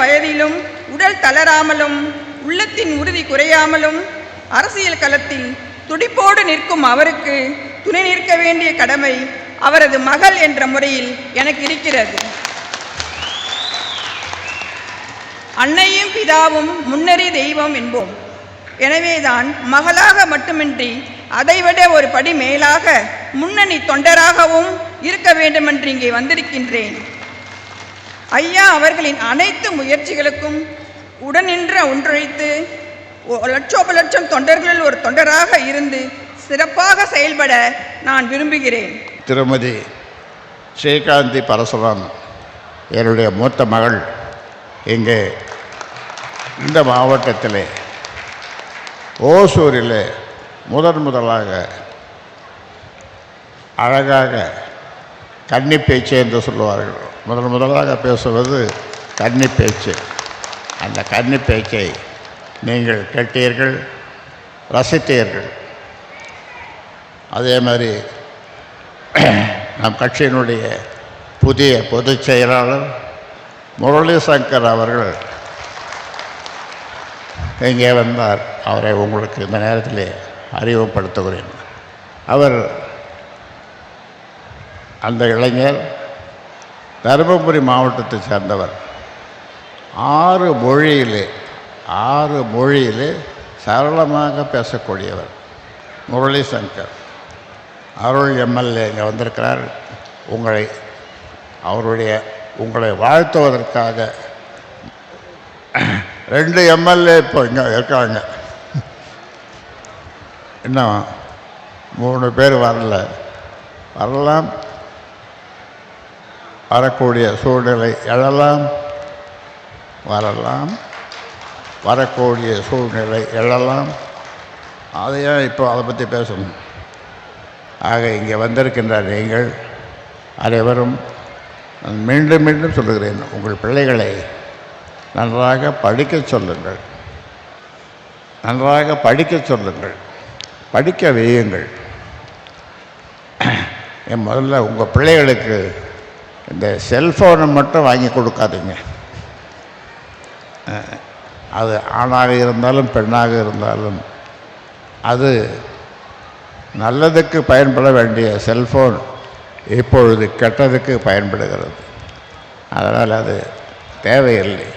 வயதிலும் உடல் தளராமலும் உள்ளத்தின் உறுதி குறையாமலும் அரசியல் களத்தில் துடிப்போடு நிற்கும் அவருக்கு துணை நிற்க வேண்டிய கடமை அவரது மகள் என்ற முறையில் எனக்கு இருக்கிறது. அன்னையும் பிதாவும் முன்னறி தெய்வம் என்போம். எனவேதான் மகளாக மட்டுமின்றி அதைவிட ஒரு படி மேலாக முன்னணி தொண்டராகவும் இருக்க வேண்டுமென்று இங்கே வந்திருக்கின்றேன். ஐயா அவர்களின் அனைத்து முயற்சிகளுக்கும் உடனின்ற ஒன்றிணைத்து லட்சோப லட்சம் தொண்டர்களில் ஒரு தொண்டராக இருந்து சிறப்பாக செயல்பட நான் விரும்புகிறேன். திருமதி ஸ்ரீகாந்தி பரசுராம் என்னுடைய மூத்த மகள் இங்கே இந்த மாவட்டத்தில் ஓசூரில் முதன் முதலாக அழகாக கன்னி சேர்ந்து என்று சொல்லுவார்கள். முதல் முதலாக பேசுவது கன்னி பேச்சு அந்த கன்னி பேச்சை நீங்கள் கேட்டீர்கள் ரசித்தீர்கள். அதே மாதிரி நம் கட்சியினுடைய புதிய பொதுச் செயலாளர் முரளி சங்கர் அவர்கள் இங்கே வந்தார் அவரை உங்களுக்கு இந்த நேரத்தில் அறிமுகப்படுத்துகிறேன். அவர் அந்த இளைஞர் தருமபுரி மாவட்டத்தை சேர்ந்தவர். ஆறு மொழியிலே ஆறு மொழியிலே சரளமாக பேசக்கூடியவர் முரளி சங்கர் அருள் எம்எல்ஏ இங்கே வந்திருக்கிறார். உங்களை அவருடைய உங்களை வாழ்த்துவதற்காக. ரெண்டு எம்எல்ஏ இப்போ இங்கே இருக்காங்க. இன்னும் மூணு பேர் வரல. வரலாம். வரக்கூடிய சூழ்நிலை எழலாம் வரலாம். வரக்கூடிய சூழ்நிலை எழலாம். அதையே இப்போ அதை பற்றி பேசணும்? ஆக இங்கே வந்திருக்கின்ற நீங்கள் அனைவரும் நான் மீண்டும் மீண்டும் சொல்லுகிறேன் உங்கள் பிள்ளைகளை நன்றாக படிக்க சொல்லுங்கள். நன்றாக படிக்க சொல்லுங்கள். படிக்க வையுங்கள். என் முதல்ல உங்கள் பிள்ளைகளுக்கு இந்த செல்ஃபோனை மட்டும் வாங்கி கொடுக்காதீங்க. அது ஆணாக இருந்தாலும் பெண்ணாக இருந்தாலும் அது நல்லதுக்கு பயன்பட வேண்டிய செல்ஃபோன் இப்பொழுது கெட்டதுக்கு பயன்படுகிறது. அதனால் அது தேவையில்லை.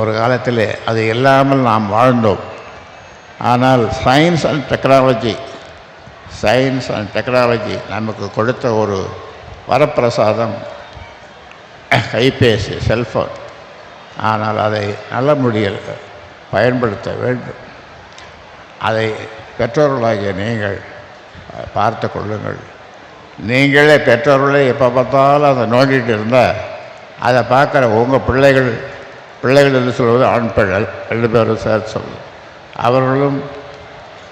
ஒரு காலத்தில் அது இல்லாமல் நாம் வாழ்ந்தோம். ஆனால் science and technology science and technology நமக்கு கொடுத்த ஒரு வரப்பிரசாதம் கைபேசி செல்ஃபோன் ஆனால் அதை நல்ல முடியல் பயன்படுத்த வேண்டும். அதை பெற்றோர்களாகிய நீங்கள் பார்த்து கொள்ளுங்கள். நீங்களே பெற்றோர்களே எப்போ பார்த்தாலும் அதை நோண்டிகிட்டு இருந்தால் அதை பார்க்குற உங்கள் பிள்ளைகள் பிள்ளைகள் என்று சொல்வது ஆண் பெண்கள் ரெண்டு பேரும் சேர்த்து சொல்லுது அவர்களும்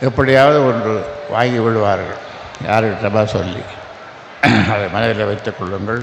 எப்படியாவது ஒன்று வாங்கி விடுவார்கள். யார்கிட்டமா சொல்லி அதை மனதில் வைத்துக் கொள்ளுங்கள்.